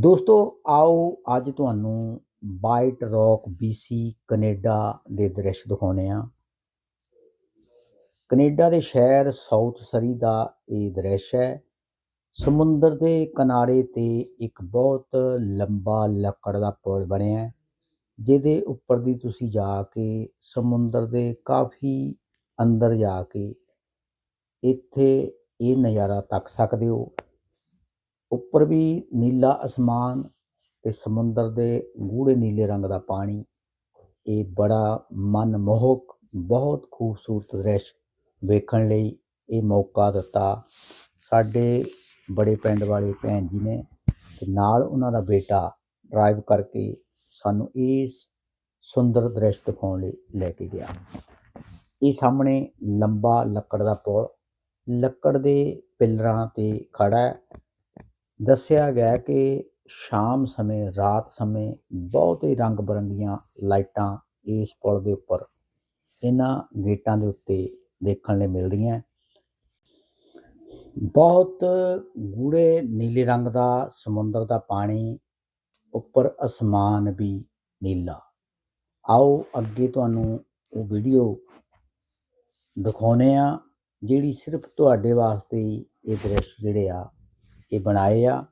ਦੋਸਤੋ, ਆਓ ਅੱਜ ਤੁਹਾਨੂੰ ਵਾਈਟ ਰੌਕ BC ਕੈਨੇਡਾ ਦੇ ਦ੍ਰਿਸ਼ ਦਿਖਾਉਨੇ ਆ ਕੈਨੇਡਾ ਦੇ ਸ਼ਹਿਰ ਸਾਊਥ ਸਰੀ ਦਾ ਇਹ ਦ੍ਰਿਸ਼ ਹੈ। ਸਮੁੰਦਰ ਦੇ ਕਿਨਾਰੇ ਤੇ ਇੱਕ ਬਹੁਤ ਲੰਬਾ ਲੱਕੜ ਦਾ ਪੁਲ ਬਣਿਆ ਹੈ, ਜਿਹਦੇ ਉੱਪਰ ਦੀ ਤੁਸੀਂ ਜਾ ਕੇ ਸਮੁੰਦਰ ਦੇ ਕਾਫੀ ਅੰਦਰ ਜਾ ਕੇ ਇੱਥੇ ਇਹ ਨਜ਼ਾਰਾ ਤੱਕ ਸਕਦੇ ਹੋ। ਉੱਪਰ ਵੀ ਨੀਲਾ ਅਸਮਾਨ ਤੇ ਸਮੁੰਦਰ ਦੇ ਗੂੜੇ ਨੀਲੇ ਰੰਗ ਦਾ ਪਾਣੀ। ਇਹ ਬੜਾ ਮਨਮੋਹਕ, ਬਹੁਤ ਖੂਬਸੂਰਤ ਦ੍ਰਿਸ਼ ਵੇਖਣ ਲਈ ਇਹ ਮੌਕਾ ਦਿੱਤਾ। ਸਾਡੇ ਬੜੇ ਪਿੰਡ ਵਾਲੇ ਭੈਣ ਜੀ ਨੇ ਤੇ ਨਾਲ ਉਹਨਾਂ ਦਾ ਬੇਟਾ ਡਰਾਈਵ ਕਰਕੇ ਸਾਨੂੰ ਇਸ ਸੁੰਦਰ ਦ੍ਰਿਸ਼ ਦਿਖਾਉਣ ਲਈ ਲੈ ਕੇ ਗਿਆ। ਇਹ ਸਾਹਮਣੇ ਲੰਬਾ ਲੱਕੜ ਦਾ ਪੁਲ, ਲੱਕੜ ਦੇ ਪਿੱਲਰਾਂ ਤੇ ਖੜਾ ਹੈ। ਦੱਸਿਆ ਗਿਆ ਕਿ ਸ਼ਾਮ ਸਮੇਂ, ਰਾਤ ਸਮੇਂ ਬਹੁਤ ਹੀ ਰੰਗ ਬਰੰਗੀਆਂ ਲਾਈਟਾਂ ਇਸ ਪੁਲ ਦੇ ਉੱਪਰ ਇਹਨਾਂ ਗੇਟਾਂ ਦੇ ਉੱਤੇ ਦੇਖਣ ਲਈ ਮਿਲਦੀਆਂ ਬਹੁਤ ਗੂੜੇ ਨੀਲੇ ਰੰਗ ਦਾ, ਸਮੁੰਦਰ ਦਾ ਪਾਣੀ, ਉੱਪਰ ਅਸਮਾਨ ਵੀ ਨੀਲਾ। ਆਓ ਅੱਗੇ ਤੁਹਾਨੂੰ ਉਹ ਵੀਡੀਓ ਦਿਖਾਉਨੇ ਆ ਜਿਹੜੀ ਸਿਰਫ ਤੁਹਾਡੇ ਵਾਸਤੇ ਇਹ ਦ੍ਰਿਸ਼ ਜਿਹੜੇ ਆ ਇਹ ਬਣਾਏ ਆ।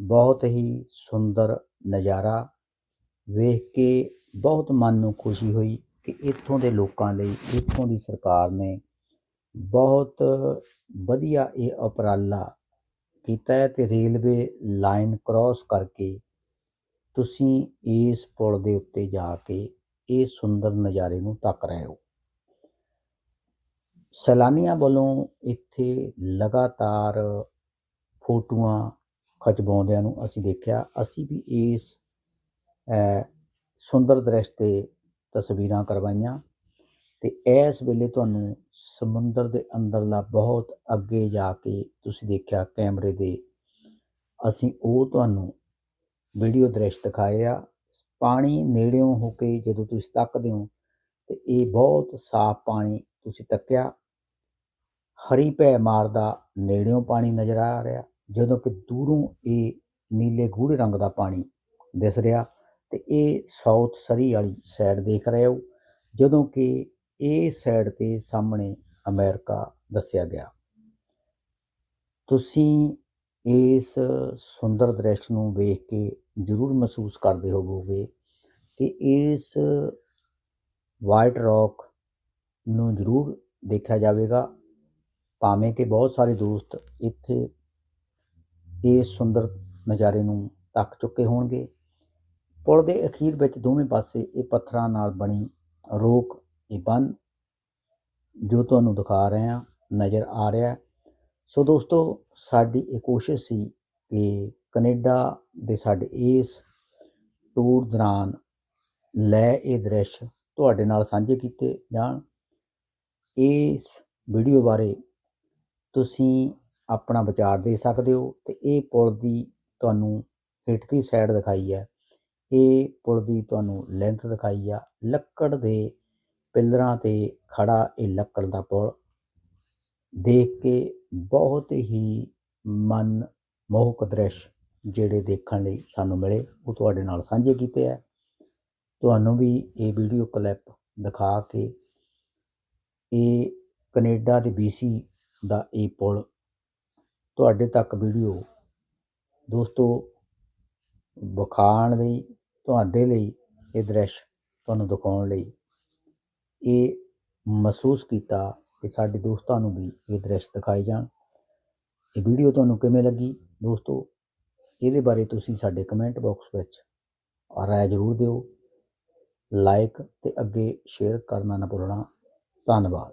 ਬਹੁਤ ਹੀ ਸੁੰਦਰ ਨਜ਼ਾਰਾ। ਵੇਖ ਕੇ ਬਹੁਤ ਮਨ ਨੂੰ ਖੁਸ਼ੀ ਹੋਈ ਕਿ ਇੱਥੋਂ ਦੇ ਲੋਕਾਂ ਲਈ, ਇੱਥੋਂ ਦੀ ਸਰਕਾਰ ਨੇ ਬਹੁਤ ਵਧੀਆ ਇਹ ਉਪਰਾਲਾ ਕੀਤਾ ਹੈ ਤੇ ਰੇਲਵੇ ਲਾਈਨ ਕ੍ਰਾਸ ਕਰਕੇ ਤੁਸੀਂ ਇਸ ਪੁਲ ਦੇ ਉੱਤੇ ਜਾ ਕੇ ਇਹ ਸੁੰਦਰ ਨਜ਼ਾਰੇ ਨੂੰ ਤੱਕ ਰਹੇ ਹੋ। ਸੈਲਾਨੀਆਂ ਵੱਲੋਂ ਇੱਥੇ ਲਗਾਤਾਰ ਫੋਟੋਆਂ ਖਿਚਵਾਉਂਦਿਆਂ ਨੂੰ ਅਸੀਂ ਦੇਖਿਆ, ਅਸੀਂ ਵੀ ਇਸ ਸੁੰਦਰ ਦ੍ਰਿਸ਼ ਤੇ ਤਸਵੀਰਾਂ ਕਰਵਾਈਆਂ ਤੇ ਇਸ ਵੇਲੇ ਤੁਹਾਨੂੰ ਸਮੁੰਦਰ ਦੇ ਅੰਦਰਲਾ ਬਹੁਤ ਅੱਗੇ ਜਾ ਕੇ ਤੁਸੀਂ ਦੇਖਿਆ ਕੈਮਰੇ ਦੇ, ਅਸੀਂ ਉਹ ਤੁਹਾਨੂੰ ਵੀਡੀਓ ਦ੍ਰਿਸ਼ ਦਿਖਾਏ ਆ। ਪਾਣੀ ਨੇੜਿਓਂ ਹੋ ਕੇ ਜਦੋਂ ਤੁਸੀਂ ਤੱਕਦੇ ਹੋ ਤੇ ਇਹ ਬਹੁਤ ਸਾਫ਼ ਪਾਣੀ ਤੁਸੀਂ ਤੱਕਿਆ। ਹਰੀ ਭੈ ਮਾਰਦਾ ਨੇੜਿਓਂ ਪਾਣੀ ਨਜ਼ਰ ਆ ਰਿਹਾ। ਜਦੋਂ ਕਿ ਦੂਰੋਂ ਇਹ ਨੀਲੇ ਗੂੜੇ ਰੰਗ ਦਾ ਪਾਣੀ ਦਿਸ ਰਿਹਾ ਤੇ ਇਹ ਸਾਊਥ ਸਰੀ ਵਾਲੀ ਸਾਈਡ ਦੇਖ ਰਹੇ ਹੋ, ਜਦੋਂ ਕਿ ਇਹ ਸਾਈਡ ਤੇ ਸਾਹਮਣੇ ਅਮਰੀਕਾ ਦੱਸਿਆ ਗਿਆ। ਤੁਸੀਂ ਇਸ ਸੁੰਦਰ ਦ੍ਰਿਸ਼ ਨੂੰ ਵੇਖ ਕੇ ਜ਼ਰੂਰ ਮਹਿਸੂਸ ਕਰਦੇ ਹੋਵੋਗੇ ਕਿ ਇਸ ਵਾਈਟ ਰੌਕ ਨੂੰ ਜ਼ਰੂਰ ਦੇਖਿਆ ਜਾਵੇਗਾ, ਭਾਵੇਂ ਕਿ ਬਹੁਤ ਸਾਰੇ ਦੋਸਤ ਇੱਥੇ ਇਸ ਸੁੰਦਰ ਨਜ਼ਾਰੇ ਨੂੰ ਤੱਕ ਚੁੱਕੇ ਹੋਣਗੇ। ਪੁਲ ਦੇ ਅਖੀਰ ਵਿੱਚ ਦੋਵੇਂ ਪਾਸੇ ਇਹ ਪੱਥਰਾਂ ਨਾਲ ਬਣੀ ਰੋਕ ਇਹ ਬੰਨ ਜੋ ਤੁਹਾਨੂੰ ਦਿਖਾ ਰਹੇ ਹਾਂ, ਨਜ਼ਰ ਆ ਰਿਹਾ ਸੋ ਦੋਸਤੋ, ਸਾਡੀ ਇਹ ਕੋਸ਼ਿਸ਼ ਸੀ ਕਿ ਕੈਨੇਡਾ ਦੇ ਸਾਡੇ ਇਸ ਟੂਰ ਦੌਰਾਨ ਲੈ ਇਹ ਦ੍ਰਿਸ਼ ਤੁਹਾਡੇ ਨਾਲ ਸਾਂਝੇ ਕੀਤੇ ਜਾਣ। ਇਸ ਵੀਡੀਓ ਬਾਰੇ ਤੁਸੀਂ ਆਪਣਾ ਵਿਚਾਰ ਦੇ ਸਕਦੇ ਹੋ ਤੇ ਇਹ ਪੁਲ ਦੀ ਤੁਹਾਨੂੰ ਹੇਠਲੀ ਸਾਈਡ ਦਿਖਾਈ ਹੈ। ਇਹ ਪੁਲ ਦੀ ਤੁਹਾਨੂੰ ਲੈਂਥ ਦਿਖਾਈ ਆ। ਲੱਕੜ ਦੇ ਪਿੱਲਰਾਂ ਤੇ ਖੜਾ ਇਹ ਲੱਕੜ ਦਾ ਪੁਲ। ਦੇਖ ਕੇ ਬਹੁਤ ਹੀ ਮਨ ਮੋਹਕ ਦ੍ਰਿਸ਼ ਜਿਹੜੇ ਦੇਖਣ ਲਈ ਸਾਨੂੰ ਮਿਲੇ, ਉਹ ਤੁਹਾਡੇ ਨਾਲ ਸਾਂਝੇ ਕੀਤੇ ਆ। ਤੁਹਾਨੂੰ ਵੀ ਇਹ ਵੀਡੀਓ ਕਲਿੱਪ ਦਿਖਾ ਕੇ ਇਹ ਕੈਨੇਡਾ ਦੇ BC ਦਾ ਇਹ ਪੁਲ ਤੁਹਾਡੇ ਤੱਕ ਵੀਡੀਓ ਦੋਸਤੋ ਵਿਖਾਉਣ ਲਈ, ਤੁਹਾਡੇ ਲਈ ਇਹ ਦ੍ਰਿਸ਼ ਤੁਹਾਨੂੰ ਦਿਖਾਉਣ ਲਈ ਇਹ ਮਹਿਸੂਸ ਕੀਤਾ ਕਿ ਸਾਡੇ ਦੋਸਤਾਂ ਨੂੰ ਵੀ ਇਹ ਦ੍ਰਿਸ਼ ਦਿਖਾਏ ਜਾਣ। ਇਹ ਵੀਡੀਓ ਤੁਹਾਨੂੰ ਕਿਵੇਂ ਲੱਗੀ? ਦੋਸਤੋ, ਇਹਦੇ ਬਾਰੇ ਤੁਸੀਂ ਸਾਡੇ ਕਮੈਂਟ ਬਾਕਸ ਵਿੱਚ ਰਾਏ ਜ਼ਰੂਰ ਦਿਓ। ਲਾਈਕ ਤੇ ਅੱਗੇ ਸ਼ੇਅਰ ਕਰਨਾ ਨਾ ਭੁੱਲਣਾ। ਧੰਨਵਾਦ।